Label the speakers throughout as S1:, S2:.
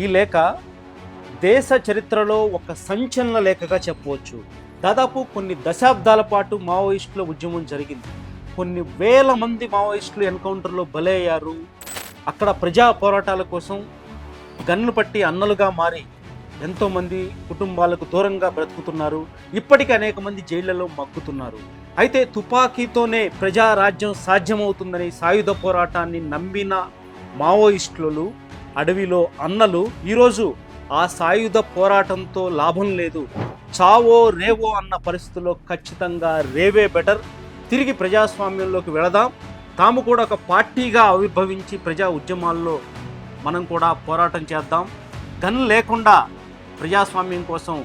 S1: ఈ లేఖ దేశ చరిత్రలో ఒక సంచలన లేఖగా చెప్పవచ్చు. దాదాపు కొన్ని దశాబ్దాల పాటు మావోయిస్టుల ఉద్యమం జరిగింది. కొన్ని వేల మంది మావోయిస్టులు ఎన్కౌంటర్లో బలయ్యారు. అక్కడ ప్రజా పోరాటాల కోసం గన్ను పట్టి అన్నలుగా మారి ఎంతోమంది కుటుంబాలకు దూరంగా బ్రతుకుతున్నారు. ఇప్పటికీ అనేక మంది జైళ్ళలో మగ్గుతున్నారు. అయితే తుపాకీతోనే ప్రజారాజ్యం సాధ్యమవుతుందని సాయుధ పోరాటాన్ని నమ్మిన మావోయిస్టులు అడవిలో అన్నలు ఈరోజు ఆ సాయుధ పోరాటంతో లాభం లేదు. చావో రేవో అన్న పరిస్థితుల్లో ఖచ్చితంగా రేవే బెటర్. తిరిగి ప్రజాస్వామ్యంలోకి వెళదాం. తాము కూడా ఒక పార్టీగా ఆవిర్భవించి ప్రజా ఉద్యమాల్లో మనం కూడా పోరాటం చేద్దాం. గన్ లేకుండా ప్రజాస్వామ్యం కోసం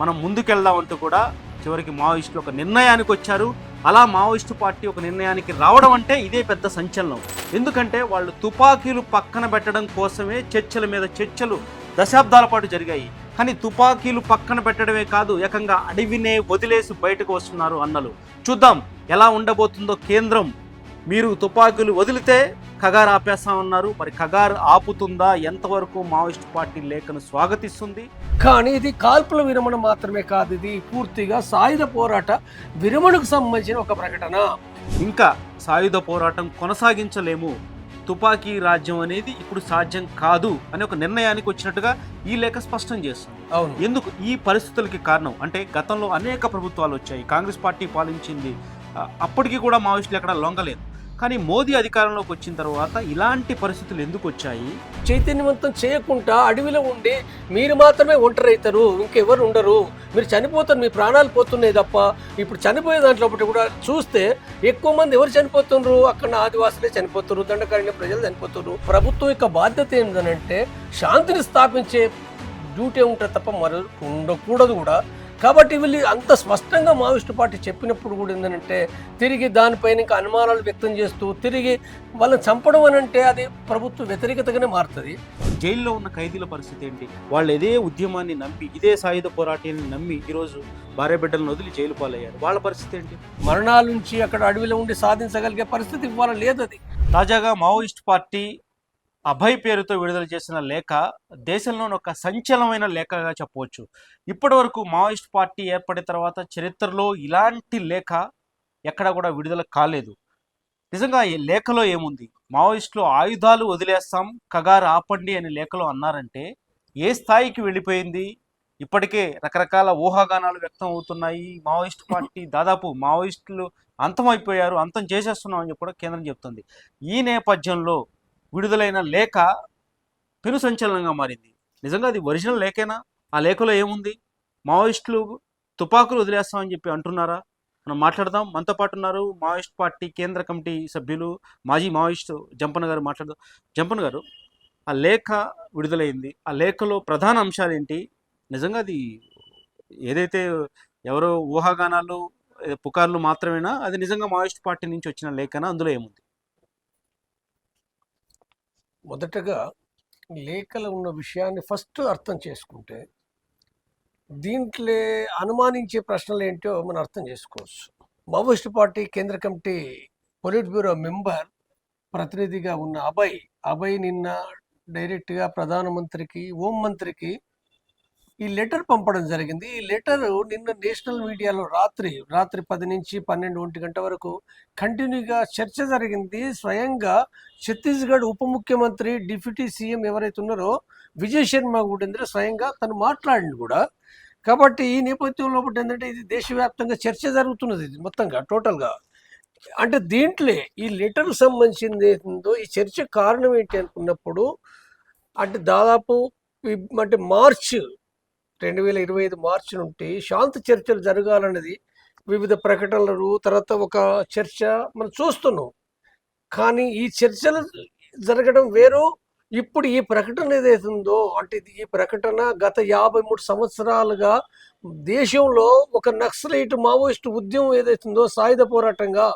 S1: మనం ముందుకెళ్దామంటూ కూడా చివరికి మావోయిస్టులు ఒక నిర్ణయానికి వచ్చారు. అలా మావోయిస్టు పార్టీ ఒక నిర్ణయానికి రావడం అంటే ఇదే పెద్ద సంచలనం. ఎందుకంటే వాళ్ళు తుపాకీలు పక్కన పెట్టడం కోసమే చర్చల మీద చర్చలు దశాబ్దాల పాటు జరిగాయి. కానీ తుపాకీలు పక్కన పెట్టడమే కాదు ఏకంగా అడవినే వదిలేసి బయటకు వస్తున్నారు అన్నలు. చూద్దాం ఎలా ఉండబోతుందో కేంద్రం. మీరు తుపాకీలు వదిలితే ఖగార్ ఆపేస్తామన్నారు. మరి ఖగార్ ఆపుతుందా? ఎంతవరకు మావోయిస్ట్ పార్టీ లేఖను స్వాగతిస్తుంది?
S2: కానీ ఇది కాల్పుల విరమణ మాత్రమే కాదు. ఇది పూర్తిగా సాయుధ పోరాట విరమణకు సంబంధించిన ఒక ప్రకటన.
S1: ఇంకా సాయుధ పోరాటం కొనసాగించలేము. తుపాకీ రాజ్యం అనేది ఇప్పుడు సాధ్యం కాదు అని ఒక నిర్ణయానికి వచ్చినట్టుగా ఈ లేఖ స్పష్టం చేస్తుంది.
S2: అవును.
S1: ఎందుకు? ఈ పరిస్థితులకి కారణం అంటే గతంలో అనేక ప్రభుత్వాలు వచ్చాయి. కాంగ్రెస్ పార్టీ పాలించింది. అప్పటికి కూడా మావోయిస్టులు ఎక్కడ లొంగలేదు. కానీ మోదీ అధికారంలోకి వచ్చిన తర్వాత ఇలాంటి పరిస్థితులు ఎందుకు వచ్చాయి?
S2: చైతన్యవంతం చేయకుండా అడవిలో ఉండి మీరు మాత్రమే ఒంటరి అవుతారు ఇంకెవరు ఉండరు. మీరు చనిపోతారు మీ ప్రాణాలు పోతున్నాయి తప్ప. ఇప్పుడు చనిపోయే దాంట్లో కూడా చూస్తే ఎక్కువ మంది ఎవరు చనిపోతున్నారు అక్కడ ఆదివాసులే చనిపోతున్నారు దండకారణ్య ప్రజలు చనిపోతున్నారు ప్రభుత్వం యొక్క బాధ్యత ఏంటంటే శాంతిని స్థాపించే డ్యూటీ ఉంటుంది తప్ప మరో ఉండకూడదు కూడా. కాబట్టి వీళ్ళు అంత స్పష్టంగా మావోయిస్టు పార్టీ చెప్పినప్పుడు కూడా ఏంటంటే తిరిగి దానిపైన ఇంకా అనుమానాలు వ్యక్తం చేస్తూ తిరిగి వాళ్ళని చంపడం అని అంటే అది ప్రభుత్వ వ్యతిరేకతగానే మారుతుంది.
S1: జైల్లో ఉన్న ఖైదీల పరిస్థితి ఏంటి? వాళ్ళు ఇదే ఉద్యమాన్ని నమ్మి ఇదే సాయుధ పోరాటాన్ని నమ్మి ఈరోజు భార్య బిడ్డలను వదిలి జైలు పాలయ్యారు. వాళ్ళ పరిస్థితి ఏంటి?
S2: మరణాల నుంచి అక్కడ అడవిలో ఉండి సాధించగలిగే పరిస్థితి ఇవాళ లేదు అది
S1: తాజాగా మావోయిస్ట్ పార్టీ అభయ్ పేరుతో విడుదల చేసిన లేఖ దేశంలోని ఒక సంచలనమైన లేఖగా చెప్పవచ్చు. ఇప్పటి వరకు మావోయిస్ట్ పార్టీ ఏర్పడిన తర్వాత చరిత్రలో ఇలాంటి లేఖ ఎక్కడా కూడా విడుదల కాలేదు. నిజంగా ఈ లేఖలో ఏముంది? మావోయిస్టులు ఆయుధాలు వదిలేస్తాం కగారు ఆపండి అనే లేఖలో అన్నారంటే ఏ స్థాయికి వెళ్ళిపోయింది? ఇప్పటికే రకరకాల ఊహాగానాలు వ్యక్తం అవుతున్నాయి. మావోయిస్ట్ పార్టీ దాదాపు మావోయిస్టులు అంతమైపోయారు అంతం చేసేస్తున్నాం అని చెప్పి కూడా కేంద్రం చెప్తుంది. ఈ నేపథ్యంలో విడుదలైన లేఖ పెను సంచలనంగా మారింది. నిజంగా అది ఒరిజినల్ లేఖేనా? ఆ లేఖలో ఏముంది? మావోయిస్టులు తుపాకులు వదిలేస్తామని చెప్పి అంటున్నారా? మనం మాట్లాడదాం. మనతో పాటు ఉన్నారు మావోయిస్ట్ పార్టీ కేంద్ర కమిటీ సభ్యులు మాజీ మావోయిస్ట్ జంపన గారు మాట్లాడదాం. జంపన్ గారు ఆ లేఖ విడుదలైంది. ఆ లేఖలో ప్రధాన అంశాలు ఏంటి? నిజంగా అది ఏదైతే ఎవరో ఊహాగానాలు పుకార్లు మాత్రమేనా? అది నిజంగా మావోయిస్ట్ పార్టీ నుంచి వచ్చిన లేఖనా? అందులో ఏముంది?
S2: మొదటగా లేఖలో ఉన్న విషయాన్ని ఫస్ట్ అర్థం చేసుకుంటే దీంట్లో అనుమానించే ప్రశ్నలు ఏంటో మనం అర్థం చేసుకోవచ్చు. మావోయిస్ట్ పార్టీ కేంద్ర కమిటీ పొలిట్ బ్యూరో మెంబర్ ప్రతినిధిగా ఉన్న అభయ్ అభయ్ నిన్న డైరెక్ట్గా ప్రధానమంత్రికి హోం మంత్రికి ఈ లెటర్ పంపడం జరిగింది. ఈ లెటర్ నిన్న నేషనల్ మీడియాలో రాత్రి రాత్రి పది నుంచి పన్నెండు ఒంటి గంట వరకు కంటిన్యూగా చర్చ జరిగింది. స్వయంగా ఛత్తీస్గఢ్ ఉప ముఖ్యమంత్రి డిప్యూటీ సీఎం ఎవరైతే ఉన్నారో విజయ్ శర్మ కూడా స్వయంగా తను మాట్లాడింది కూడా. కాబట్టి ఈ నేపథ్యంలో ఒకటి ఏంటంటే ఇది దేశవ్యాప్తంగా చర్చ జరుగుతున్నది ఇది మొత్తంగా టోటల్గా. అంటే దీంట్లో ఈ లెటర్ సంబంధించింది ఏందో ఈ చర్చ కారణం ఏంటి అనుకున్నప్పుడు అంటే దాదాపు అంటే మార్చ్ రెండు వేల ఇరవై ఐదు మార్చి నుండి శాంతి చర్చలు జరగాలన్నది వివిధ ప్రకటనలు తర్వాత ఒక చర్చ మనం చూస్తున్నాం. కానీ ఈ చర్చలు జరగడం వేరు. ఇప్పుడు ఈ ప్రకటన ఏదైతుందో అంటే ఈ ప్రకటన గత యాభై మూడు సంవత్సరాలుగా దేశంలో ఒక నక్సలైట్ మావోయిస్ట్ ఉద్యమం ఏదైతుందో సాయుధ పోరాటంగా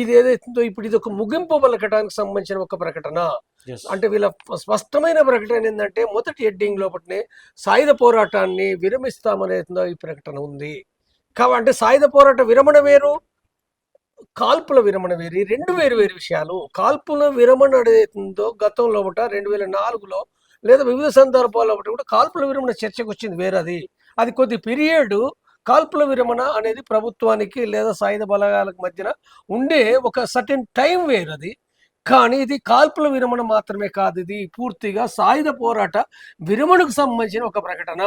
S2: ఇది ఏదైతుందో ఇప్పుడు ఇది ఒక ముగింపు పలకడానికి సంబంధించిన ఒక ప్రకటన. అంటే వీళ్ళ స్పష్టమైన ప్రకటన ఏంటంటే మొదటి హెడ్డింగ్ లోపలనే సాయుధ పోరాటాన్ని విరమిస్తామనేదో ఈ ప్రకటన ఉంది. కాబట్టి అంటే సాయుధ పోరాట విరమణ వేరు కాల్పుల విరమణ వేరు రెండు వేరు వేరు విషయాలు. కాల్పుల విరమణ ఏదైతుందో గతంలో ఒకట రెండు వేల నాలుగులో లేదా వివిధ సందర్భాల్లో ఒకటి కూడా కాల్పుల విరమణ చర్చకు వచ్చింది వేరేది. అది కొద్ది పీరియడ్ కాల్పుల విరమణ అనేది ప్రభుత్వానికి లేదా సాయుధ బలగాలకు మధ్యన ఉండే ఒక సర్టెన్ టైం వేరది కానీ ఇది కాల్పుల విరమణ మాత్రమే కాదు. ఇది పూర్తిగా సాయుధ పోరాట విరమణకు సంబంధించిన ఒక ప్రకటన.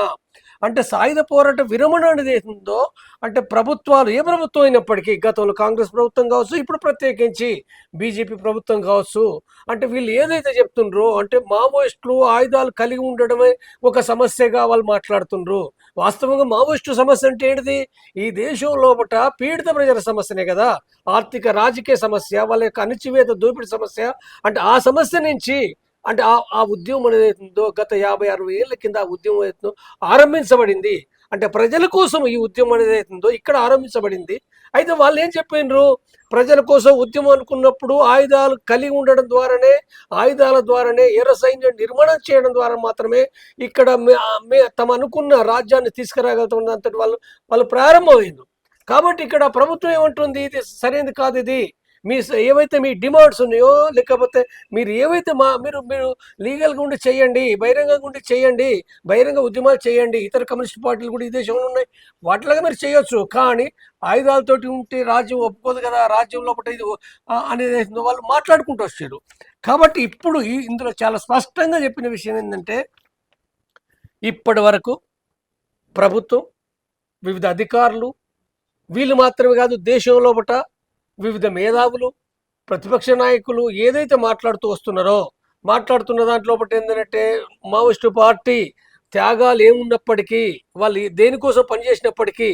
S2: అంటే సాయుధ పోరాట విరమణ అనేది ఏందో అంటే ప్రభుత్వాలు ఏ ప్రభుత్వం అయినప్పటికీ గతంలో కాంగ్రెస్ ప్రభుత్వం కావచ్చు ఇప్పుడు ప్రత్యేకించి బీజేపీ ప్రభుత్వం కావచ్చు. అంటే వీళ్ళు ఏదైతే చెప్తుండ్రో అంటే మావోయిస్టులు ఆయుధాలు కలిగి ఉండడమే ఒక సమస్యగా వాళ్ళు మాట్లాడుతుండ్రు. వాస్తవంగా మావోయిస్టు సమస్య అంటే ఏంటిది? ఈ దేశం లోపల పీడిత ప్రజల సమస్యనే కదా. ఆర్థిక రాజకీయ సమస్య వాళ్ళ యొక్క అణచివేత దోపిడి సమస్య. అంటే ఆ సమస్య నుంచి అంటే ఆ ఆ ఉద్యమం అనేది గత యాభై అరవై ఏళ్ళ కింద ఆ ఉద్యమం ఆరంభించబడింది. అంటే ప్రజల కోసం ఈ ఉద్యమం అనేది ఉందో ఇక్కడ ఆరంభించబడింది. అయితే వాళ్ళు ఏం చెప్పినారు? ప్రజల కోసం ఉద్యమం అనుకున్నప్పుడు ఆయుధాలు కలిగి ఉండడం ద్వారానే ఆయుధాల ద్వారానే ఎర్ర సైన్యం నిర్మాణం చేయడం ద్వారా మాత్రమే ఇక్కడ మే- మే తమ అనుకున్న రాజ్యాన్ని తీసుకురాగలుగుతున్న అంతటి వాళ్ళు వాళ్ళు ప్రారంభమైంది కాబట్టి ఇక్కడ ప్రభుత్వం ఏమంటుంది? ఇది సరైనది కాదు ఇది. మీ ఏవైతే మీ డిమాండ్స్ ఉన్నాయో లేకపోతే మీరు ఏవైతే మా మీరు మీరు లీగల్గా ఉండి చేయండి బహిరంగంగా ఉండి చేయండి బహిరంగ ఉద్యమాలు చేయండి ఇతర కమ్యూనిస్ట్ పార్టీలు కూడా ఈ దేశంలో ఉన్నాయి వాటిలాగా మీరు చేయొచ్చు. కానీ ఆయుధాలతోటి ఉంటే రాజ్యం ఒప్పుకోదు కదా రాజ్యం లోపల ఇది అనేది వాళ్ళు మాట్లాడుకుంటూ వచ్చారు. కాబట్టి ఇప్పుడు ఈ ఇందులో చాలా స్పష్టంగా చెప్పిన విషయం ఏంటంటే ఇప్పటి వరకు ప్రభుత్వం వివిధ అధికారులు వీళ్ళు మాత్రమే కాదు దేశం లోపట వివిధ మేధావులు ప్రతిపక్ష నాయకులు ఏదైతే మాట్లాడుతూ వస్తున్నారో మాట్లాడుతున్న దాంట్లో ఒకటి ఏంటంటే మావోయిస్టు పార్టీ త్యాగాలు ఏమున్నప్పటికీ వాళ్ళు దేనికోసం పనిచేసినప్పటికీ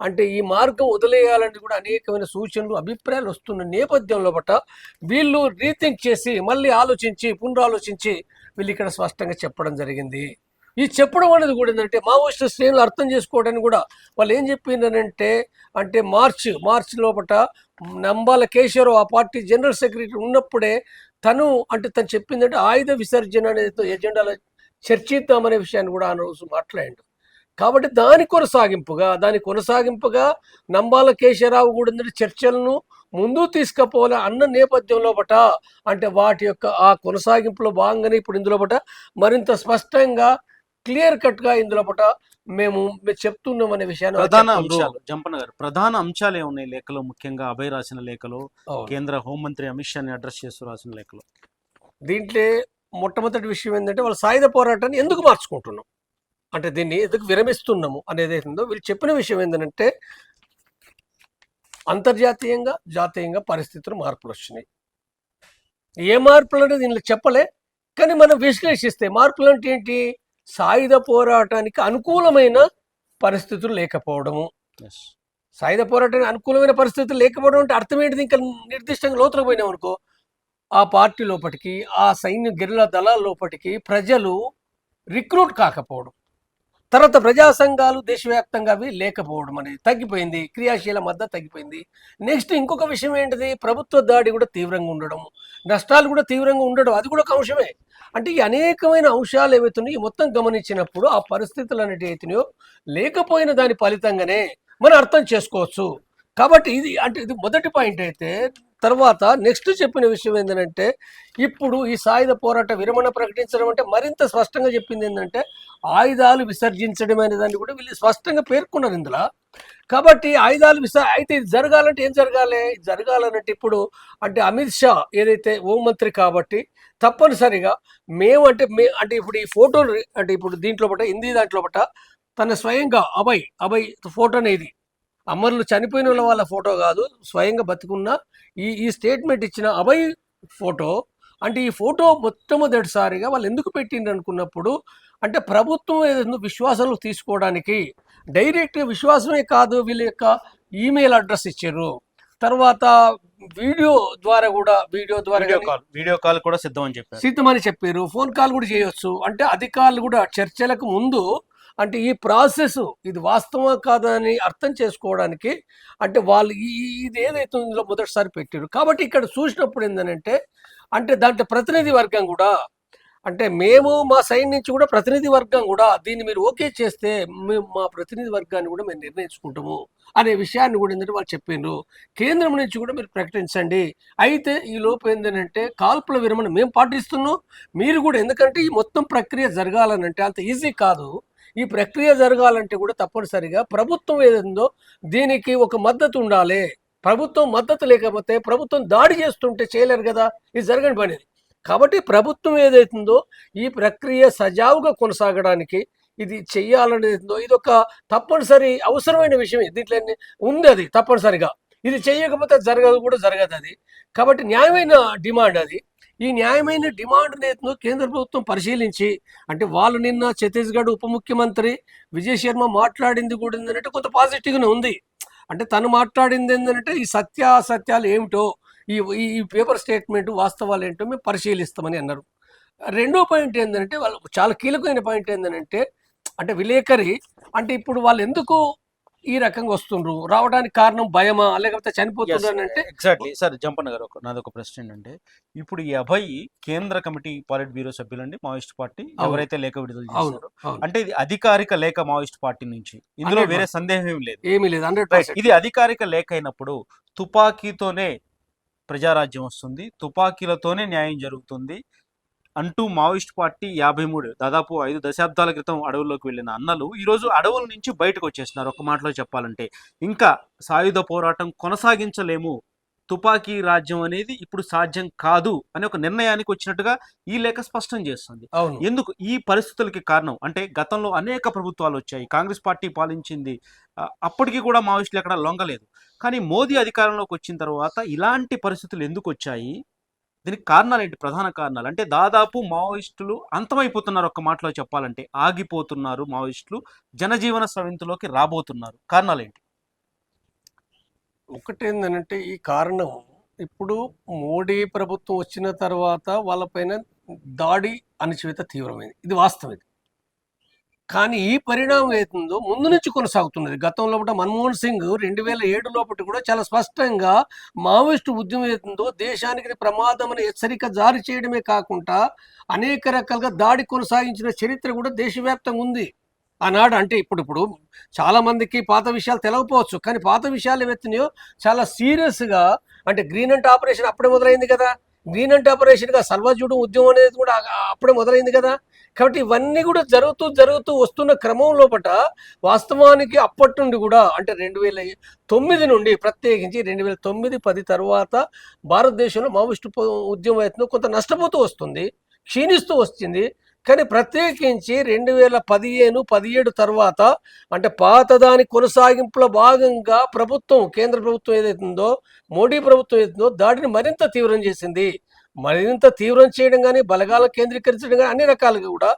S2: అంటే ఈ మార్గం వదిలేయాలని కూడా అనేకమైన సూచనలు అభిప్రాయాలు వస్తున్న నేపథ్యంలో బట్ట వీళ్ళు రీథింక్ చేసి మళ్ళీ ఆలోచించి పునరాలోచించి వీళ్ళు ఇక్కడ స్పష్టంగా చెప్పడం జరిగింది. ఈ చెప్పడం అనేది కూడా ఏంటంటే మావోయిస్టు శ్రేణులు అర్థం చేసుకోవడానికి కూడా వాళ్ళు ఏం చెప్పిందనంటే అంటే మార్చ్ మార్చ్ లోపట నంబాల కేశవరావు ఆ పార్టీ జనరల్ సెక్రటరీ ఉన్నప్పుడే తను అంటే తను చెప్పిందంటే ఆయుధ విసర్జన అనేది ఎజెండాలో చర్చిద్దామనే విషయాన్ని కూడా ఆ రోజు మాట్లాడాడు. కాబట్టి దాని కొనసాగింపుగా దాని కొనసాగింపుగా నంబాల కేశవరావు కూడా చర్చలను ముందు తీసుకుపోవాలి అన్న నేపథ్యంలో బట అంటే వాటి యొక్క ఆ కొనసాగింపులో భాగంగానే ఇప్పుడు ఇందులో బట మరింత స్పష్టంగా క్లియర్ కట్గా ఇందులో పట మేము చెప్తున్నాం అనే విషయాన్ని
S1: ప్రధాన. అంశాలు. జంపన్న గారు ప్రధాన అంశాలు ఏమున్నాయి లేఖలో? ముఖ్యంగా అభయ్ రాసిన లేఖలో. కేంద్ర హోంమంత్రి అమిత్ షాని అడ్రస్ చేస్తూ రాసిన లేఖలో.
S2: దీంట్లో మొట్టమొదటి విషయం ఏంటంటే వాళ్ళ సాయుధ పోరాటాన్ని ఎందుకు మార్చుకుంటున్నాం? అంటే దీన్ని ఎందుకు విరమిస్తున్నాము అనేది ఏందో వీళ్ళు చెప్పిన విషయం ఏంటంటే అంతర్జాతీయంగా జాతీయంగా పరిస్థితులు మార్పులు వచ్చినాయి. ఏ మార్పులు అనేది దీనిలో చెప్పలే కానీ మనం విశ్లేషిస్తే మార్పులు అంటే ఏంటి? సాయుధ పోరాటానికి అనుకూలమైన పరిస్థితులు లేకపోవడము. సాయుధ పోరాటానికి అనుకూలమైన పరిస్థితులు లేకపోవడం అంటే అర్థం ఏంటిది? ఇంకా నిర్దిష్టంగా లోతులకు పోయినాం అనుకో. ఆ పార్టీ లోపటికి ఆ సైన్య గెరిలా దళాల లోపటికి ప్రజలు రిక్రూట్ కాకపోవడం. తర్వాత ప్రజా సంఘాలు దేశవ్యాప్తంగా అవి లేకపోవడం అనేది తగ్గిపోయింది క్రియాశీల మద్దతు తగ్గిపోయింది. నెక్స్ట్ ఇంకొక విషయం ఏంటిది? ప్రభుత్వ దాడి కూడా తీవ్రంగా ఉండడం నష్టాలు కూడా తీవ్రంగా ఉండడం అది కూడా ఒక అంశమే. అంటే ఈ అనేకమైన అంశాలు ఏవైతున్నాయి మొత్తం గమనించినప్పుడు ఆ పరిస్థితులు అనేటి అయితున్నాయో లేకపోయిన దాని ఫలితంగానే మనం అర్థం చేసుకోవచ్చు. కాబట్టి ఇది అంటే ఇది మొదటి పాయింట్ అయితే తర్వాత నెక్స్ట్ చెప్పిన విషయం ఏంటంటే ఇప్పుడు ఈ సాయుధ పోరాట విరమణ ప్రకటించడం అంటే మరింత స్పష్టంగా చెప్పింది ఏంటంటే ఆయుధాలు విసర్జించడం అనే దాన్ని కూడా వీళ్ళు స్పష్టంగా పేర్కొన్నారు ఇందులో. కాబట్టి ఆయుధాలు విస అయితే ఇది జరగాలంటే ఏం జరగాలి? ఇది జరగాలనంటే ఇప్పుడు అంటే అమిత్ షా ఏదైతే హోంమంత్రి కాబట్టి తప్పనిసరిగా మేము అంటే మే అంటే ఇప్పుడు ఈ ఫోటోలు అంటే ఇప్పుడు దీంట్లో పట్ట హిందీ దాంట్లో పట్ట తన స్వయంగా అభయ్ అభయ్ ఫోటో అనేది అమరులు చనిపోయిన వాళ్ళ ఫోటో కాదు స్వయంగా బతికున్న ఈ ఈ స్టేట్మెంట్ ఇచ్చిన అభయ్ ఫోటో అంటే ఈ ఫోటో మొట్టమొదటిసారిగా వాళ్ళు ఎందుకు పెట్టిండ్రు అనుకున్నప్పుడు అంటే ప్రభుత్వం ఏదైనా విశ్వాసాలు తీసుకోవడానికి డైరెక్ట్ విశ్వాసమే కాదు వీళ్ళ యొక్క ఈమెయిల్ అడ్రస్ ఇచ్చారు. తర్వాత వీడియో ద్వారా కూడా వీడియో ద్వారా
S1: వీడియో కాల్ వీడియో కాల్ కూడా సిద్ధం అని చెప్పారు.
S2: సిద్ధమని చెప్పారు. ఫోన్ కాల్ కూడా చేయొచ్చు. అంటే అధికారులు కూడా చర్చలకు ముందు అంటే ఈ ప్రాసెస్ ఇది వాస్తవం కాదని అర్థం చేసుకోవడానికి అంటే వాళ్ళు ఈ ఇది ఏదైతే ఇందులో మొదటిసారి పెట్టారు. కాబట్టి ఇక్కడ చూసినప్పుడు ఏంటంటే అంటే దాంట్లో ప్రతినిధి వర్గం కూడా అంటే మేము మా సైడ్ నుంచి కూడా ప్రతినిధి వర్గం కూడా దీన్ని మీరు ఓకే చేస్తే మేము మా ప్రతినిధి వర్గాన్ని కూడా మేము నిర్ణయించుకుంటాము అనే విషయాన్ని కూడా ఏంటంటే వాళ్ళు చెప్పిండ్రు కేంద్రం నుంచి కూడా మీరు ప్రకటించండి. అయితే ఈ లోపు ఏంటంటే కాల్పుల విరమణ మేము పాటిస్తున్నాం. మీరు కూడా ఎందుకంటే ఈ మొత్తం ప్రక్రియ జరగాలనంటే అంత ఈజీ కాదు. ఈ ప్రక్రియ జరగాలంటే కూడా తప్పనిసరిగా ప్రభుత్వం ఏదో దీనికి ఒక మద్దతు ఉండాలి. ప్రభుత్వం మద్దతు లేకపోతే ప్రభుత్వం దాడి చేస్తుంటే చేయలేరు కదా. ఇది జరగని పనిది కాబట్టి ప్రభుత్వం ఏదైతుందో ఈ ప్రక్రియ సజావుగా కొనసాగడానికి ఇది చెయ్యాలనేదో ఇది ఒక తప్పనిసరి అవసరమైన విషయం దీంట్లో ఉంది అది తప్పనిసరిగా. ఇది చేయకపోతే జరగదు కూడా జరగదు అది. కాబట్టి న్యాయమైన డిమాండ్ అది. ఈ న్యాయమైన డిమాండ్ నేతను కేంద్ర ప్రభుత్వం పరిశీలించి అంటే వాళ్ళు నిన్న ఛత్తీస్గఢ్ ఉప ముఖ్యమంత్రి విజయ్ శర్మ మాట్లాడింది కూడా ఏంటంటే కొంత పాజిటివ్గానే ఉంది. అంటే తను మాట్లాడింది ఏంటంటే ఈ సత్యాసత్యాలు ఏమిటో ఈ ఈ- ఈ పేపర్ స్టేట్మెంట్ వాస్తవాలు ఏంటో మేము పరిశీలిస్తామని అన్నారు. రెండో పాయింట్ ఏంటంటే వాళ్ళు చాలా కీలకమైన పాయింట్ ఏంటంటే అంటే విలేకరి అంటే ఇప్పుడు వాళ్ళు ఎందుకు ఈ రకంగా వస్తుండ్రు. రావడానికి కారణం భయమా? లేకపోతే చనిపోతుండ్రు అంటే
S1: ఎగ్జాక్ట్లీ సార్ జంపన్న గారు ఒక నాది ఒక ప్రశ్న ఏంటంటే ఇప్పుడు ఈ అభయ్ కేంద్ర కమిటీ పాలిట్ బ్యూరో సభ్యులండి మావోయిస్ట్ పార్టీ ఎవరైతే లేఖ విడుదల చేశారో. అంటే ఇది అధికారిక లేఖ మావోయిస్ట్ పార్టీ నుంచి. ఇందులో వేరే సందేహం ఏం లేదు.
S2: ఏమీ లేదు హండ్రెడ్
S1: ఇది అధికారిక లేఖ అయినప్పుడు తుపాకీతోనే ప్రజారాజ్యం వస్తుంది తుపాకీలతోనే న్యాయం జరుగుతుంది అంటూ మావోయిస్ట్ పార్టీ యాభై మూడు దాదాపు ఐదు దశాబ్దాల క్రితం అడవుల్లోకి వెళ్ళిన అన్నలు ఈరోజు అడవుల నుంచి బయటకు వచ్చేస్తున్నారు. ఒక మాటలో చెప్పాలంటే ఇంకా సాయుధ పోరాటం కొనసాగించలేము. తుపాకీ రాజ్యం అనేది ఇప్పుడు సాధ్యం కాదు అనే ఒక నిర్ణయానికి వచ్చినట్టుగా ఈ లేఖ స్పష్టం చేస్తుంది.
S2: అవును.
S1: ఎందుకు? ఈ పరిస్థితులకి కారణం అంటే గతంలో అనేక ప్రభుత్వాలు వచ్చాయి. కాంగ్రెస్ పార్టీ పాలించింది. అప్పటికి కూడా మావోయిస్టులు ఎక్కడ లొంగలేదు. కానీ మోదీ అధికారంలోకి వచ్చిన తర్వాత ఇలాంటి పరిస్థితులు ఎందుకు వచ్చాయి? దీనికి కారణాలు ఏంటి? ప్రధాన కారణాలు. అంటే దాదాపు మావోయిస్టులు అంతమైపోతున్నారు ఒక్క మాటలో చెప్పాలంటే. ఆగిపోతున్నారు మావోయిస్టులు. జనజీవన స్రవింతులోకి రాబోతున్నారు. కారణాలు ఏంటి?
S2: ఒకటేందనంటే ఈ కారణం ఇప్పుడు మోడీ ప్రభుత్వం వచ్చిన తర్వాత వాళ్ళపైన దాడి అణచివేత తీవ్రమైంది. ఇది వాస్తవం ఇది. కానీ ఈ పరిణామం ఏతుందో ముందు నుంచి కొనసాగుతున్నది. గతంలో మన్మోహన్ సింగ్ రెండు వేల ఏడు లోపటి కూడా చాలా స్పష్టంగా మావోయిస్టు ఉద్యమం ఏతుందో దేశానికి ప్రమాదం అనే హెచ్చరిక జారీ చేయడమే కాకుండా అనేక రకాలుగా దాడి కొనసాగించిన చరిత్ర కూడా దేశవ్యాప్తంగా ఉంది. ఆనాడు అంటే ఇప్పుడు ఇప్పుడు చాలా మందికి పాత విషయాలు తెలవకపోవచ్చు. కానీ పాత విషయాలు ఏవైతున్నాయో చాలా సీరియస్గా అంటే గ్రీన్ అండ్ ఆపరేషన్ అప్పుడే మొదలైంది కదా. గ్రీన్ అండ్ ఆపరేషన్గా సర్వజుడు ఉద్యమం అనేది కూడా అప్పుడే మొదలైంది కదా. కాబట్టి ఇవన్నీ కూడా జరుగుతూ జరుగుతూ వస్తున్న క్రమం లోపల వాస్తవానికి అప్పటి నుండి కూడా అంటే రెండు వేల తొమ్మిది నుండి ప్రత్యేకించి రెండు వేల తొమ్మిది పది తర్వాత భారతదేశంలో మావోయిస్టు ఉద్యమం అయితే కొంత నష్టపోతూ వస్తుంది క్షీణిస్తూ వస్తుంది కానీ ప్రత్యేకించి రెండు వేల పదిహేను పదిహేడు తర్వాత అంటే పాతదాని కొనసాగింపుల భాగంగా ప్రభుత్వం కేంద్ర ప్రభుత్వం ఏదైతుందో మోడీ ప్రభుత్వం ఏదైతుందో దాడిని మరింత తీవ్రం చేసింది. మరింత తీవ్రం చేయడం కానీ బలగాల కేంద్రీకరించడం కానీ అన్ని రకాలుగా కూడా.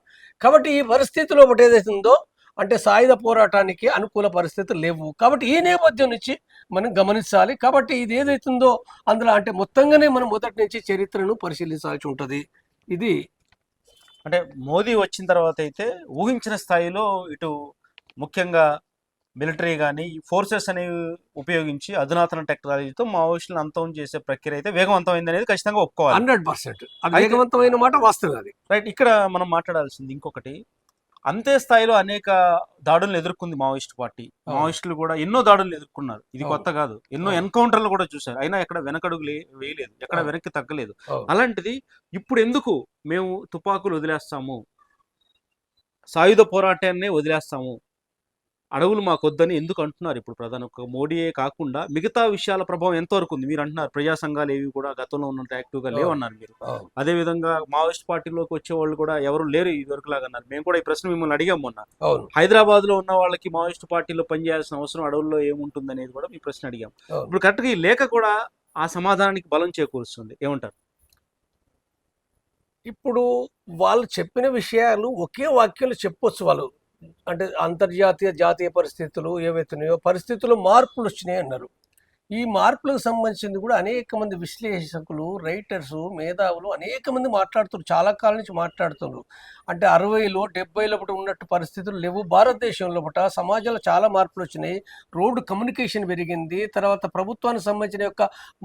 S2: కాబట్టి ఈ పరిస్థితిలో ఒకటి ఏదైతుందో అంటే సాయుధ పోరాటానికి అనుకూల పరిస్థితులు లేవు. కాబట్టి ఈ నేపథ్యం నుంచి మనం గమనించాలి. కాబట్టి ఇది ఏదైతుందో అందులో అంటే మొత్తంగానే మనం మొదటి నుంచి చరిత్రను పరిశీలించాల్సి ఉంటుంది. ఇది
S1: అంటే మోదీ వచ్చిన తర్వాత అయితే ఊహించిన స్థాయిలో ఇటు ముఖ్యంగా మిలిటరీ కానీ ఫోర్సెస్ అనేవి ఉపయోగించి అధునాతన టెక్నాలజీతో మావోయిస్టులను అంతం చేసే ప్రక్రియ అయితే వేగవంతమైంది అనేది ఖచ్చితంగా ఒప్పుకోవాలి.
S2: Hundred percent. వేగవంతమైన మాట వాస్తవం అది.
S1: రైట్ ఇక్కడ మనం మాట్లాడాల్సింది ఇంకొకటి. అంతే స్థాయిలో అనేక దాడులను ఎదుర్కొంది మావోయిస్ట్ పార్టీ. మావోయిస్టులు కూడా ఎన్నో దాడులు ఎదుర్కొన్నారు. ఇది. కొత్త కాదు. ఎన్నో. ఎన్కౌంటర్లు కూడా చూశారు. అయినా ఎక్కడ వెనకడుగు వేయలేదు. ఎక్కడ. వెనక్కి తగ్గలేదు. అలాంటిది ఇప్పుడు ఎందుకు మేము తుపాకులు వదిలేస్తాము? సాయుధ పోరాటాన్నే వదిలేస్తాము? అడవులు మాకు వద్దని ఎందుకు అంటున్నారు ఇప్పుడు ప్రధాన? మోడీయే కాకుండా మిగతా విషయాల ప్రభావం ఎంతవరకు ఉంది? మీరు అంటున్నారు ప్రజా సంఘాలు ఏవి కూడా గతంలో ఉన్నంత యాక్టివ్గా లేవన్నారు మీరు. అదే విధంగా మావోయిస్ట్ పార్టీలోకి వచ్చే వాళ్ళు కూడా ఎవరు లేరు ఇదివరకు లాగా అన్నారు. మేము కూడా ఈ ప్రశ్న మిమ్మల్ని అడిగాం మొన్న. హైదరాబాద్లో ఉన్న వాళ్ళకి మావోయిస్ట్ పార్టీలో పనిచేయాల్సిన అవసరం అడవుల్లో ఏముంటుంది అనేది కూడా మీ ప్రశ్న అడిగాం. ఇప్పుడు కరెక్ట్గా ఈ లేఖ కూడా ఆ సమాధానానికి బలం చేకూరుస్తుంది. ఏమంటారు?
S2: ఇప్పుడు వాళ్ళు చెప్పిన విషయాలు ఒకే వాక్యంలో చెప్పొచ్చు వాళ్ళు. అంటే అంతర్జాతీయ జాతీయ పరిస్థితులు ఏవైతున్నాయో పరిస్థితులు మార్పులు వచ్చినాయి అన్నారు. ఈ మార్పులకు సంబంధించింది కూడా అనేక మంది విశ్లేషకులు రైటర్స్ మేధావులు అనేక మంది మాట్లాడుతున్నారు. చాలా కాలం నుంచి మాట్లాడుతున్నారు. అంటే అరవైలో డెబ్బైలో ఒకటి ఉన్నట్టు పరిస్థితులు లేవు. భారతదేశంలో ఒకట సమాజంలో చాలా మార్పులు వచ్చినాయి. రోడ్డు కమ్యూనికేషన్ పెరిగింది. తర్వాత ప్రభుత్వానికి సంబంధించిన యొక్క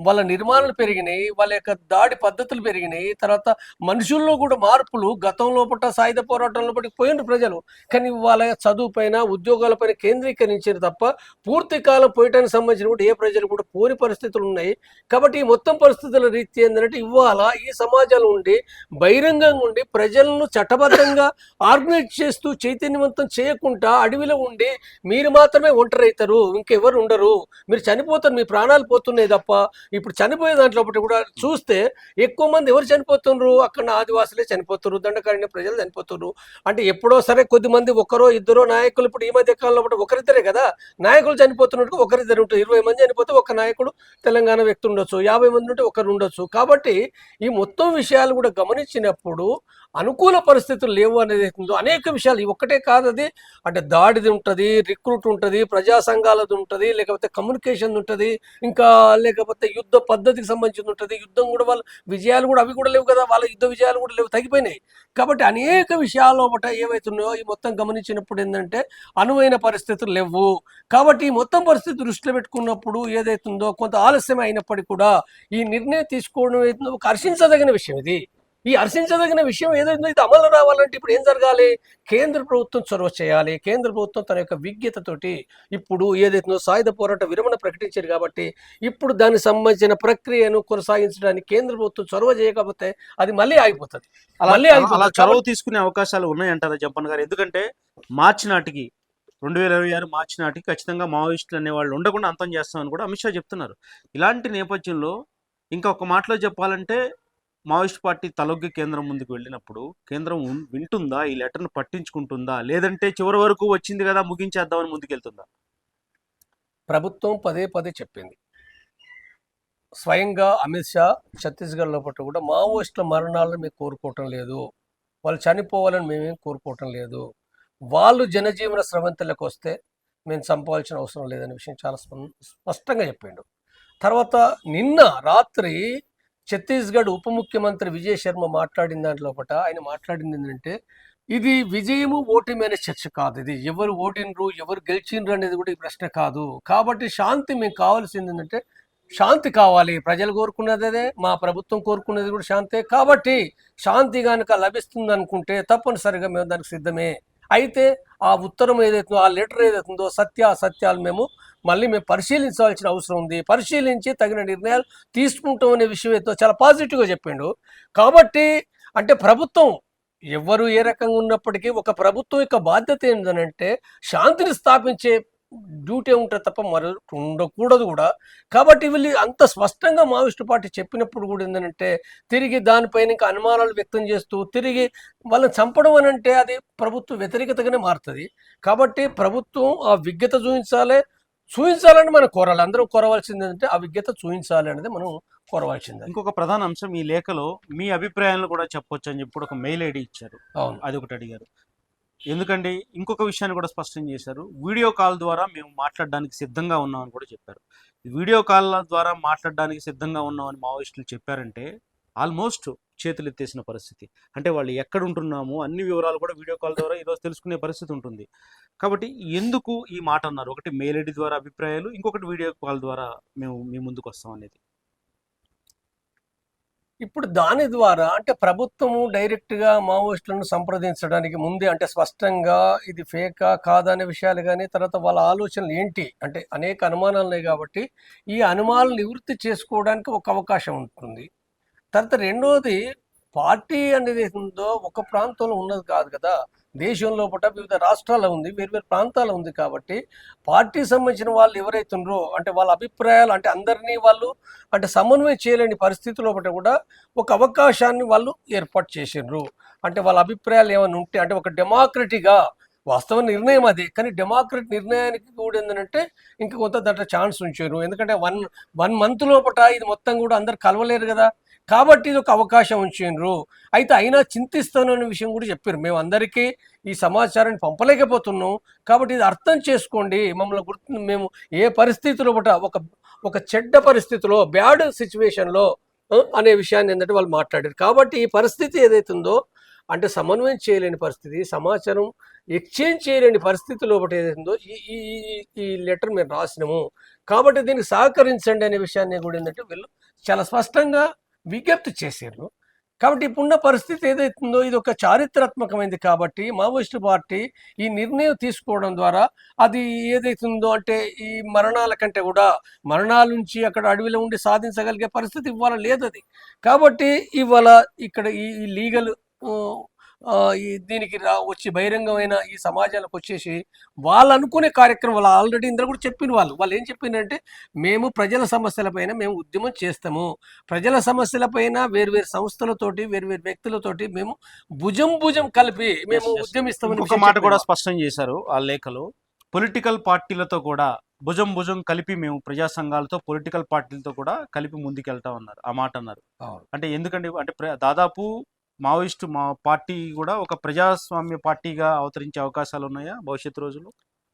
S2: వాళ్ళ నిర్మాణాలు పెరిగినాయి. వాళ్ళ యొక్క దాడి పద్ధతులు పెరిగినాయి. తర్వాత మనుషుల్లో కూడా మార్పులు గతంలో పట్ల సాయుధ పోరాటంలో పట్టి పోయిన ప్రజలు. కానీ వాళ్ళ చదువు పైన ఉద్యోగాలపైన కేంద్రీకరించారు తప్ప పూర్తి కాలం పోయటానికి సంబంధించిన కూడా ఏ ప్రజలు కూడా పోని పరిస్థితులు ఉన్నాయి. కాబట్టి ఈ మొత్తం పరిస్థితుల రీతి ఏంటంటే ఇవాళ ఈ సమాజాలు ఉండి బహిరంగంగా ఉండి ప్రజలను చట్టబద్ధంగా ఆర్గనైజ్ చేస్తూ చైతన్యవంతం చేయకుండా అడవిలో ఉండి మీరు మాత్రమే ఒంటరైతారు ఇంకెవరు ఉండరు. మీరు చనిపోతారు మీ ప్రాణాలు పోతున్నాయి తప్ప. ఇప్పుడు చనిపోయే దాంట్లో కూడా చూస్తే ఎక్కువ మంది ఎవరు చనిపోతున్నారు అక్కడ ఆదివాసులే చనిపోతున్నారు దండకారణ్య ప్రజలు చనిపోతున్నారు అంటే ఎప్పుడో సరే కొద్ది మంది ఒకరో ఇద్దరో నాయకులు ఇప్పుడు ఈ మధ్య కాలంలో ఒకరిద్దరే కదా. నాయకులు చనిపోతున్నట్టు ఒకరిద్దరు ఉంటారు. ఇరవై మంది చనిపోతే ఒక నాయకుడు తెలంగాణ వ్యక్తి ఉండొచ్చు యాభై మంది ఉంటే ఒకరు ఉండొచ్చు. కాబట్టి ఈ మొత్తం విషయాలు కూడా గమనించినప్పుడు అనుకూల పరిస్థితులు లేవు అనేది ఉందో అనేక విషయాలు. ఒక్కటే కాదు అది. అంటే దాడిది ఉంటుంది రిక్రూట్ ఉంటుంది ప్రజా సంఘాలది ఉంటుంది లేకపోతే కమ్యూనికేషన్ ఉంటుంది ఇంకా లేకపోతే యుద్ధ పద్ధతికి సంబంధించి ఉంటుంది. యుద్ధం కూడా వాళ్ళ విజయాలు కూడా అవి కూడా లేవు కదా. వాళ్ళ యుద్ధ విజయాలు కూడా లేవు తగ్గిపోయినాయి. కాబట్టి అనేక విషయాల్లో ఒకట ఏవైతున్నాయో ఈ మొత్తం గమనించినప్పుడు ఏంటంటే అనువైన పరిస్థితులు లేవు. కాబట్టి ఈ మొత్తం పరిస్థితి దృష్టిలో పెట్టుకున్నప్పుడు ఏదైతుందో కొంత ఆలస్యం అయినప్పటికీ కూడా ఈ నిర్ణయం తీసుకోవడం అయితే ఒక హర్షించదగిన విషయం ఇది. ఈ హర్షించదగిన విషయం ఏదైతుందో ఇది అమలు రావాలంటే ఇప్పుడు ఏం జరగాలి? కేంద్ర ప్రభుత్వం చొరవ చేయాలి. కేంద్ర ప్రభుత్వం తన యొక్క విజ్ఞతతోటి ఇప్పుడు ఏదైతుందో సాయుధ పోరాట విరమణ ప్రకటించారు కాబట్టి ఇప్పుడు దానికి సంబంధించిన ప్రక్రియను కొనసాగించడానికి కేంద్ర ప్రభుత్వం చొరవ చేయకపోతే అది మళ్ళీ ఆగిపోతుంది. మళ్ళీ
S1: అలా చొరవ తీసుకునే అవకాశాలు ఉన్నాయంటారా జంపన్ గారు? ఎందుకంటే మార్చి నాటికి రెండు వేల ఇరవై ఆరు మార్చి నాటికి ఖచ్చితంగా మావోయిస్టులు అనే వాళ్ళు ఉండకుండా అంతం చేస్తామని కూడా అమిత్ షా చెప్తున్నారు. ఇలాంటి నేపథ్యంలో ఇంకా ఒక మాటలో చెప్పాలంటే మావోయిస్ట్ పార్టీ తలొగ్గి కేంద్రం ముందుకు వెళ్ళినప్పుడు కేంద్రం వింటుందా? ఈ లెటర్ను పట్టించుకుంటుందా? లేదంటే చివరి వరకు వచ్చింది కదా ముగించేద్దామని ముందుకెళ్తుందా?
S2: ప్రభుత్వం పదే పదే చెప్పింది. స్వయంగా అమిత్ షా ఛత్తీస్గఢ్ లోపల కూడా మావోయిస్టుల మరణాలను మేము కోరుకోవటం లేదు. వాళ్ళు చనిపోవాలని మేమేం కోరుకోవటం లేదు. వాళ్ళు జనజీవన స్రవంతులకు వస్తే మేము చంపవలసిన అవసరం లేదనే విషయం చాలా స్పష్టంగా చెప్పిండు. తర్వాత నిన్న రాత్రి ఛత్తీస్గఢ్ ఉప ముఖ్యమంత్రి విజయ్ శర్మ మాట్లాడిన దాంట్లో ఒకట ఆయన మాట్లాడింది ఏంటంటే ఇది విజయము ఓటమి అనే చర్చ కాదు ఇది. ఎవరు ఓటినరు ఎవరు గెలిచిండ్రు అనేది కూడా ఈ ప్రశ్న కాదు. కాబట్టి శాంతి మేము కావాల్సింది ఏంటంటే శాంతి కావాలి. ప్రజలు కోరుకున్నది అదే మా ప్రభుత్వం కోరుకున్నది కూడా శాంతే. కాబట్టి శాంతి కనుక లభిస్తుంది అనుకుంటే తప్పనిసరిగా మేము దానికి సిద్ధమే. అయితే ఆ ఉత్తరం ఏదైతుందో ఆ లెటర్ ఏదైతుందో సత్య అసత్యాలు మేము మళ్ళీ మేము పరిశీలించాల్సిన అవసరం ఉంది. పరిశీలించి తగిన నిర్ణయాలు తీసుకుంటాం అనే విషయం ఏదో చాలా పాజిటివ్గా చెప్పిండు. కాబట్టి అంటే ప్రభుత్వం ఎవరు ఏ రకంగా ఉన్నప్పటికీ ఒక ప్రభుత్వం యొక్క బాధ్యత ఏంటంటే శాంతిని స్థాపించే డ్యూటీ ఉంటుంది తప్ప మరో ఉండకూడదు కూడా. కాబట్టి వీళ్ళు అంత స్పష్టంగా మావిష్టు పార్టీ చెప్పినప్పుడు కూడా ఏంటంటే తిరిగి దానిపైన ఇంకా అనుమానాలు వ్యక్తం చేస్తూ తిరిగి వాళ్ళని చంపడం అని అంటే అది ప్రభుత్వ వ్యతిరేకతగానే మారుతుంది. కాబట్టి ప్రభుత్వం ఆ విజ్ఞత చూపించాలి చూపించాలని మనం కోరాలి. అందరం కోరవలసింది ఏంటంటే ఆ విజ్ఞత చూపించాలి అనేది మనం కోరవలసింది.
S1: ఇంకొక ప్రధాన అంశం ఈ లేఖలో మీ అభిప్రాయాలను కూడా చెప్పొచ్చు అని చెప్పి ఒక మెయిల్ ఐడి ఇచ్చారు.
S2: అవును.
S1: అది ఒకటి అడిగారు. ఎందుకంటే ఇంకొక విషయాన్ని కూడా స్పష్టం చేశారు. వీడియో కాల్ ద్వారా మేము మాట్లాడడానికి సిద్ధంగా ఉన్నామని కూడా చెప్పారు. వీడియో కాల్ ద్వారా మాట్లాడడానికి సిద్ధంగా ఉన్నామని మావోయిస్టులు చెప్పారంటే ఆల్మోస్ట్ చేతులు ఎత్తేసిన పరిస్థితి. అంటే వాళ్ళు ఎక్కడ ఉంటున్నామో అన్ని వివరాలు కూడా వీడియో కాల్ ద్వారా ఈరోజు తెలుసుకునే పరిస్థితి ఉంటుంది. కాబట్టి ఎందుకు ఈ మాట అన్నారు? ఒకటి మెయిల్ ఐడి ద్వారా అభిప్రాయాలు ఇంకొకటి వీడియో కాల్ ద్వారా మేము మీ ముందుకు వస్తాం అనేది.
S2: ఇప్పుడు దాని ద్వారా అంటే ప్రభుత్వము డైరెక్ట్గా మావోయిస్టులను సంప్రదించడానికి ముందే అంటే స్పష్టంగా ఇది ఫేకా కాదనే విషయాలు కానీ తర్వాత వాళ్ళ ఆలోచనలు ఏంటి? అంటే అనేక అనుమానాలు ఉన్నాయి కాబట్టి ఈ అనుమానాలు నివృత్తి చేసుకోవడానికి ఒక అవకాశం ఉంటుంది. తర్వాత రెండోది పార్టీ అనేది ఉందో ఒక ప్రాంతంలో ఉన్నది కాదు కదా. దేశంలో పూట వివిధ రాష్ట్రాల్లో ఉంది వేరు వేరు ప్రాంతాల్లో ఉంది కాబట్టి పార్టీ సంబంధించిన వాళ్ళు ఎవరైతున్నారో అంటే వాళ్ళ అభిప్రాయాలు అంటే అందరినీ వాళ్ళు అంటే సమన్వయం చేయలేని పరిస్థితుల్లో కూడా ఒక అవకాశాన్ని వాళ్ళు ఏర్పాటు చేసిండ్రు. అంటే వాళ్ళ అభిప్రాయాలు ఏమైనా ఉంటే అంటే ఒక డెమోక్రటీగా వాస్తవ నిర్ణయం అది. కానీ డెమోక్రట్ నిర్ణయానికి కూడా ఏంటంటే ఇంకా కొంత దాంట్లో ఛాన్స్ ఉంచారు. ఎందుకంటే వన్ వన్ మంత్ లోపట ఇది మొత్తం కూడా అందరు కలవలేరు కదా. కాబట్టి ఇది ఒక అవకాశం ఉంచిండ్రు. అయితే అయినా చింతిస్తాను అనే విషయం కూడా చెప్పారు. మేము అందరికీ ఈ సమాచారాన్ని పంపలేకపోతున్నాం. కాబట్టి ఇది అర్థం చేసుకోండి. మమ్మల్ని గుర్తు మేము ఏ పరిస్థితిలో ఒక ఒక చెడ్డ పరిస్థితిలో బ్యాడ్ సిచ్యువేషన్లో అనే విషయాన్ని ఏంటంటే వాళ్ళు మాట్లాడారు. కాబట్టి ఈ పరిస్థితి ఏదైతుందో అంటే సమన్వయం చేయలేని పరిస్థితి సమాచారం ఎక్స్చేంజ్ చేయలేని పరిస్థితిలో ఒకటి ఏదైతుందో ఈ ఈ ఈ- ఈ లెటర్ మేము రాసినాము. కాబట్టి దీనికి సహకరించండి అనే విషయాన్ని కూడా ఏంటంటే వీళ్ళు చాలా స్పష్టంగా విజ్ఞప్తి చేశారు. కాబట్టి ఇప్పుడున్న పరిస్థితి ఏదైతుందో ఇది ఒక చారిత్రాత్మకమైనది కాబట్టి మావోయిస్టు పార్టీ ఈ నిర్ణయం తీసుకోవడం ద్వారా అది ఏదైతుందో అంటే ఈ మరణాల కంటే కూడా మరణాల నుంచి అక్కడ అడవిలో ఉండి సాధించగలిగే పరిస్థితి ఇవాళ లేదు అది కాబట్టి ఇవాళ ఇక్కడ ఈ ఈ లీగల్ ఈ దీనికి రా వచ్చి బహిరంగమైన ఈ సమాజాలకు వచ్చేసి వాళ్ళు అనుకునే కార్యక్రమం వాళ్ళు ఆల్రెడీ ఇందులో కూడా చెప్పిన వాళ్ళు వాళ్ళు ఏం చెప్పిందంటే మేము ప్రజల సమస్యలపైన మేము ఉద్యమం చేస్తాము ప్రజల సమస్యలపైన వేర్వేరు సంస్థలతోటి వేర్వేరు వ్యక్తులతోటి మేము భుజం భుజం కలిపి మేము. ఉద్యమిస్తామని విషయం
S1: మాట కూడా. స్పష్టం చేశారు ఆ లేఖలో పొలిటికల్ పార్టీలతో కూడా భుజం భుజం కలిపి మేము ప్రజా సంఘాలతో పొలిటికల్ పార్టీలతో కూడా కలిపి ముందుకెళ్తాం అన్నారు ఆ మాట అన్నారు. అంటే ఎందుకండి అంటే దాదాపు మావోయిస్టు మా పార్టీ కూడా ఒక ప్రజాస్వామ్య పార్టీగా అవతరించే అవకాశాలు ఉన్నాయా భవిష్యత్తు రోజుల్లో?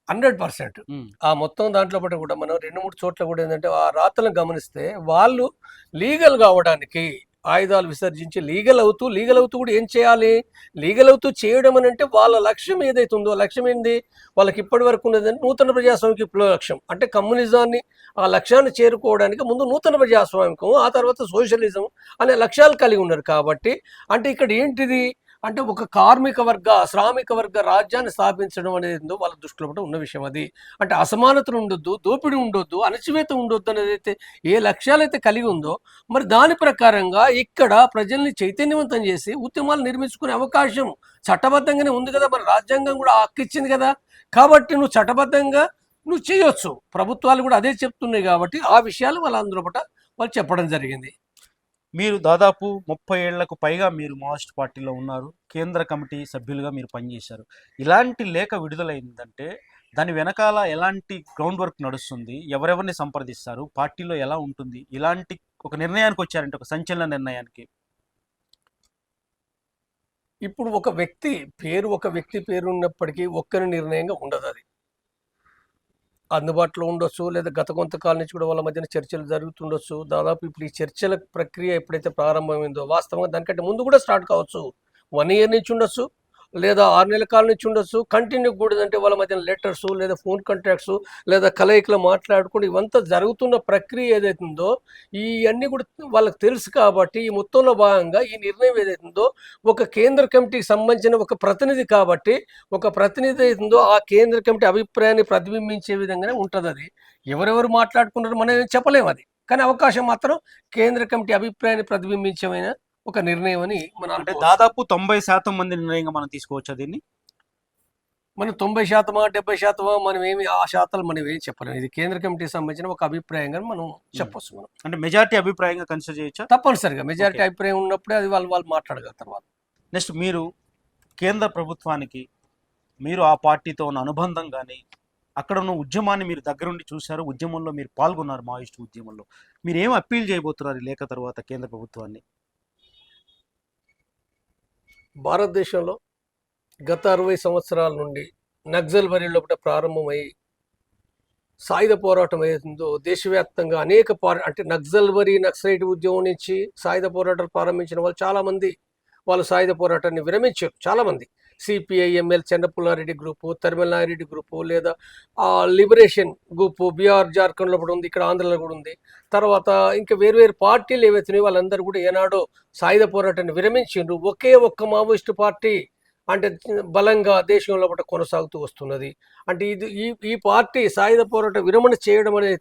S2: Hundred percent. ఆ మొత్తం దాంట్లో బట్టి కూడా మనం రెండు మూడు చోట్ల కూడా ఏంటంటే ఆ రాతలను గమనిస్తే వాళ్ళు లీగల్ కావడానికి ఆయుధాలు విసర్జించి లీగల్ అవుతూ లీగల్ అవుతూ కూడా ఏం చేయాలి? లీగల్ అవుతూ చేయడం అని అంటే వాళ్ళ లక్ష్యం ఏదైతే ఉందో లక్ష్యం ఏంది? వాళ్ళకి ఇప్పటి వరకు ఉన్నది నూతన ప్రజాస్వామిక విప్లవ లక్ష్యం. అంటే కమ్యూనిజాన్ని ఆ లక్ష్యాన్ని చేరుకోవడానికి ముందు నూతన ప్రజాస్వామికం ఆ తర్వాత సోషలిజం అనే లక్ష్యాలు కలిగి ఉన్నారు కాబట్టి అంటే ఇక్కడ ఏంటిది? అంటే ఒక కార్మిక వర్గ శ్రామిక వర్గ రాజ్యాన్ని స్థాపించడం అనేది వాళ్ళ దృష్టిలో కూడా ఉన్న విషయం అది. అంటే అసమానతలు ఉండొద్దు దోపిడీ ఉండొద్దు అణచివేత ఉండొద్దు అనేది అయితే ఏ లక్ష్యాలైతే కలిగి ఉందో మరి దాని ప్రకారంగా ఇక్కడ ప్రజల్ని చైతన్యవంతం చేసి ఉద్యమాలు నిర్మించుకునే అవకాశం చట్టబద్ధంగానే ఉంది కదా మరి రాజ్యాంగం కూడా హక్కిచ్చింది కదా. కాబట్టి నువ్వు చట్టబద్ధంగా నువ్వు చేయొచ్చు. ప్రభుత్వాలు కూడా అదే చెప్తున్నాయి కాబట్టి ఆ విషయాలు వాళ్ళందరూ పట వాళ్ళు చెప్పడం జరిగింది.
S1: మీరు దాదాపు ముప్పై ఏళ్ళకు పైగా మీరు మావోయిస్ట్ పార్టీలో ఉన్నారు కేంద్ర కమిటీ సభ్యులుగా మీరు పనిచేశారు. ఇలాంటి లేఖ విడుదలైందంటే దాని వెనకాల ఎలాంటి గ్రౌండ్ వర్క్ నడుస్తుంది ఎవరెవరిని సంప్రదిస్తారు పార్టీలో ఎలా ఉంటుంది ఇలాంటి ఒక నిర్ణయానికి వచ్చారంటే ఒక సంచలన నిర్ణయానికి.
S2: ఇప్పుడు ఒక వ్యక్తి పేరు ఒక వ్యక్తి పేరు ఉన్నప్పటికీ ఒక్కరి నిర్ణయంగా ఉండదు అది. అందుబాటులో ఉండొచ్చు లేదా గత కొంతకాలం నుంచి కూడా వాళ్ళ మధ్యన చర్చలు జరుగుతుండొచ్చు. దాదాపు ఇప్పుడు ఈ చర్చల ప్రక్రియ ఎప్పుడైతే ప్రారంభమైందో వాస్తవంగా దానికంటే ముందు కూడా స్టార్ట్ కావచ్చు. వన్ ఇయర్ నుంచి ఉండొచ్చు లేదా ఆరు నెలల కాలం నుంచి ఉండొచ్చు. కంటిన్యూ కూడా అంటే వాళ్ళ మధ్యన లెటర్స్ లేదా ఫోన్ కాంటాక్ట్స్ లేదా కలయికలు మాట్లాడుకుంటూ ఇవంతా జరుగుతున్న ప్రక్రియ ఏదైతుందో ఈ అన్నీ కూడా వాళ్ళకి తెలుసు కాబట్టి ఈ మొత్తంలో భాగంగా ఈ నిర్ణయం ఏదైతుందో ఒక కేంద్ర కమిటీకి సంబంధించిన ఒక ప్రతినిధి కాబట్టి ఒక ప్రతినిధి అవుతుందో ఆ కేంద్ర కమిటీ అభిప్రాయాన్ని ప్రతిబింబించే విధంగానే ఉంటుంది అది. ఎవరెవరు మాట్లాడుకున్నారో మనం చెప్పలేము అది. కానీ అవకాశం మాత్రం కేంద్ర కమిటీ అభిప్రాయాన్ని ప్రతిబింబించమైన ఒక నిర్ణయం అని మనం
S1: అంటే. దాదాపు తొంభై శాతం మంది నిర్ణయంగా మనం తీసుకోవచ్చా దీన్ని?
S2: మనం తొంభై శాతమా డెబ్బై శాతమా మనం ఏమి ఆ శాతాలు మనం ఏం చెప్పలేము ఇది కేంద్ర కమిటీకి సంబంధించిన ఒక అభిప్రాయంగా మనం చెప్పొచ్చు మనం.
S1: అంటే మెజారిటీ అభిప్రాయంగా కన్సిడర్ చేయొచ్చా?
S2: తప్పనిసరిగా. మెజారిటీ. అభిప్రాయం ఉన్నప్పుడే అది వాళ్ళు వాళ్ళు మాట్లాడగలుగుతారు వాళ్ళు
S1: నెక్స్ట్ మీరు కేంద్ర ప్రభుత్వానికి మీరు ఆ పార్టీతో ఉన్న అనుబంధం కానీ అక్కడ ఉన్న ఉద్యమాన్ని మీరు దగ్గరుండి చూశారు ఉద్యమంలో మీరు పాల్గొన్నారు మావోయిస్ట్ ఉద్యమంలో. మీరు ఏం అప్పీల్ చేయబోతున్నారు ఈ లేఖ తర్వాత కేంద్ర ప్రభుత్వాన్ని?
S2: భారతదేశంలో గత అరవై సంవత్సరాల నుండి నక్సల్ బరి లోపల ప్రారంభమై సాయుధ పోరాటం ఏదైతుందో దేశవ్యాప్తంగా అనేక పోరా అంటే నక్సల్ బరి నక్సలైట్ ఉద్యమం నుంచి సాయుధ పోరాటాలు ప్రారంభించిన వాళ్ళు చాలామంది వాళ్ళు సాయుధ పోరాటాన్ని విరమించారు చాలామంది. CPI ML Chandra Pulla Reddy group Tarimalla Reddy group లేదా ఆ లిబరేషన్ గ్రూపు బీహార్ జార్ఖండ్లో కూడా ఉంది ఇక్కడ ఆంధ్రలో కూడా ఉంది. తర్వాత ఇంకా వేరు వేరు పార్టీలు ఏవైతున్నాయో వాళ్ళందరూ కూడా ఏనాడో సాయుధ పోరాటాన్ని విరమించిండ్రు. ఒకే ఒక్క మావోయిస్టు పార్టీ అంటే బలంగా దేశంలో ఒకటి కొనసాగుతూ వస్తున్నది. అంటే ఇది ఈ ఈ పార్టీ సాయుధ పోరాట విరమణ చేయడం అనేది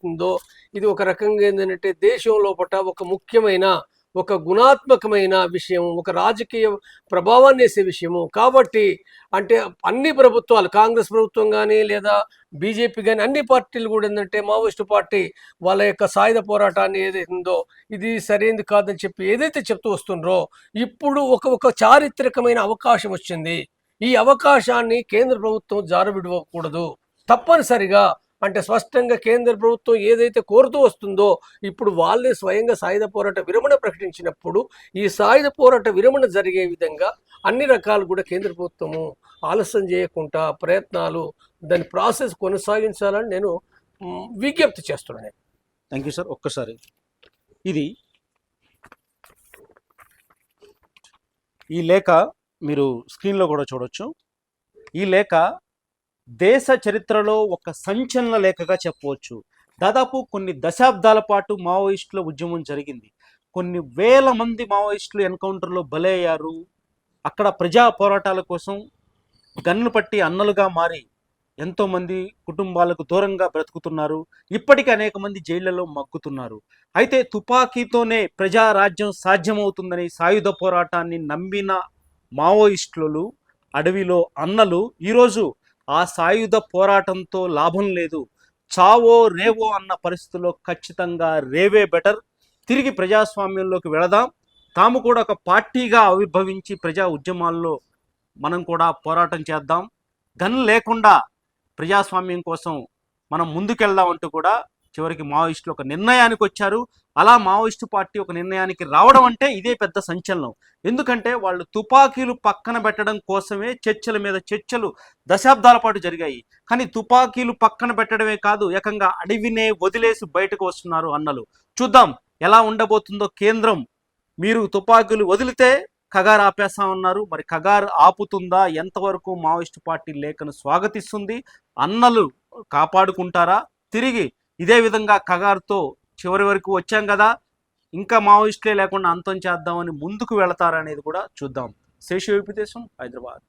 S2: ఇది ఒక రకంగా ఏంటంటే దేశం లోపల ఒక ముఖ్యమైన ఒక గుణాత్మకమైన విషయం ఒక రాజకీయ ప్రభావాన్ని వేసే విషయము. కాబట్టి అంటే అన్ని ప్రభుత్వాలు కాంగ్రెస్ ప్రభుత్వం కానీ లేదా బీజేపీ కానీ అన్ని పార్టీలు కూడా ఏంటంటే మావోయిస్టు పార్టీ వాళ్ళ యొక్క సాయుధ పోరాటాన్ని ఏదైతే ఉందో ఇది సరైనది కాదని చెప్పి ఏదైతే చెప్తూ వస్తుండ్రో ఇప్పుడు ఒక ఒక చారిత్రకమైన అవకాశం వచ్చింది. ఈ అవకాశాన్ని కేంద్ర ప్రభుత్వం జారవిడవకూడదు. తప్పనిసరిగా అంటే స్పష్టంగా కేంద్ర ప్రభుత్వం ఏదైతే కోరుతూ వస్తుందో ఇప్పుడు వాళ్ళే స్వయంగా సాయుధ పోరాట విరమణ ప్రకటించినప్పుడు ఈ సాయుధ పోరాట విరమణ జరిగే విధంగా అన్ని రకాలు కూడా కేంద్ర ప్రభుత్వము ఆలస్యం చేయకుండా ప్రయత్నాలు దాని ప్రాసెస్ కొనసాగించాలని నేను విజ్ఞప్తి చేస్తున్నాను
S1: థ్యాంక్ యూ సార్ ఒక్కసారి. ఇది ఈ లేఖ మీరు స్క్రీన్లో కూడా చూడొచ్చు. ఈ లేఖ దేశ చరిత్రలో ఒక సంచలన లేఖగా చెప్పవచ్చు. దాదాపు కొన్ని దశాబ్దాల పాటు మావోయిస్టుల ఉద్యమం జరిగింది. కొన్ని వేల మంది మావోయిస్టులు ఎన్కౌంటర్లో బలయ్యారు. అక్కడ ప్రజా పోరాటాల కోసం గన్ను పట్టి అన్నలుగా మారి ఎంతోమంది కుటుంబాలకు దూరంగా బ్రతుకుతున్నారు. ఇప్పటికీ అనేక మంది జైళ్ళలో మగ్గుతున్నారు. అయితే తుపాకీతోనే ప్రజారాజ్యం సాధ్యమవుతుందని సాయుధ పోరాటాన్ని నమ్మిన మావోయిస్టులు అడవిలో అన్నలు ఈరోజు ఆ సాయుధ పోరాటంతో లాభం లేదు. చావో రేవో అన్న పరిస్థితుల్లో ఖచ్చితంగా రేవే బెటర్. తిరిగి ప్రజాస్వామ్యంలోకి వెళదాం. తాము కూడా ఒక పార్టీగా ఆవిర్భవించి ప్రజా ఉద్యమాల్లో మనం కూడా పోరాటం చేద్దాం. గన్ లేకుండా ప్రజాస్వామ్యం కోసం మనం ముందుకెళ్దాం అంటూ కూడా చివరికి మావోయిస్టులు ఒక నిర్ణయానికి వచ్చారు. అలా మావోయిస్టు పార్టీ ఒక నిర్ణయానికి రావడం అంటే ఇదే పెద్ద సంచలనం. ఎందుకంటే వాళ్ళు తుపాకీలు పక్కన పెట్టడం కోసమే చర్చల మీద చర్చలు దశాబ్దాల పాటు జరిగాయి. కానీ తుపాకీలు పక్కన పెట్టడమే కాదు ఏకంగా అడవినే వదిలేసి బయటకు వస్తున్నారు అన్నలు. చూద్దాం ఎలా ఉండబోతుందో కేంద్రం. మీరు తుపాకీలు వదిలితే కగారు ఆపేస్తామన్నారు. మరి కగారు ఆపుతుందా? ఎంతవరకు మావోయిస్టు పార్టీ లేఖను స్వాగతిస్తుంది? అన్నలు కాపాడుకుంటారా? తిరిగి ఇదే విధంగా కగారుతో చివరి వరకు వచ్చాం కదా. ఇంకా మావోయిస్టులే లేకుండా అంతం చేద్దామని ముందుకు వెళతారనేది కూడా చూద్దాం. శేషు విపిదేశం హైదరాబాద్.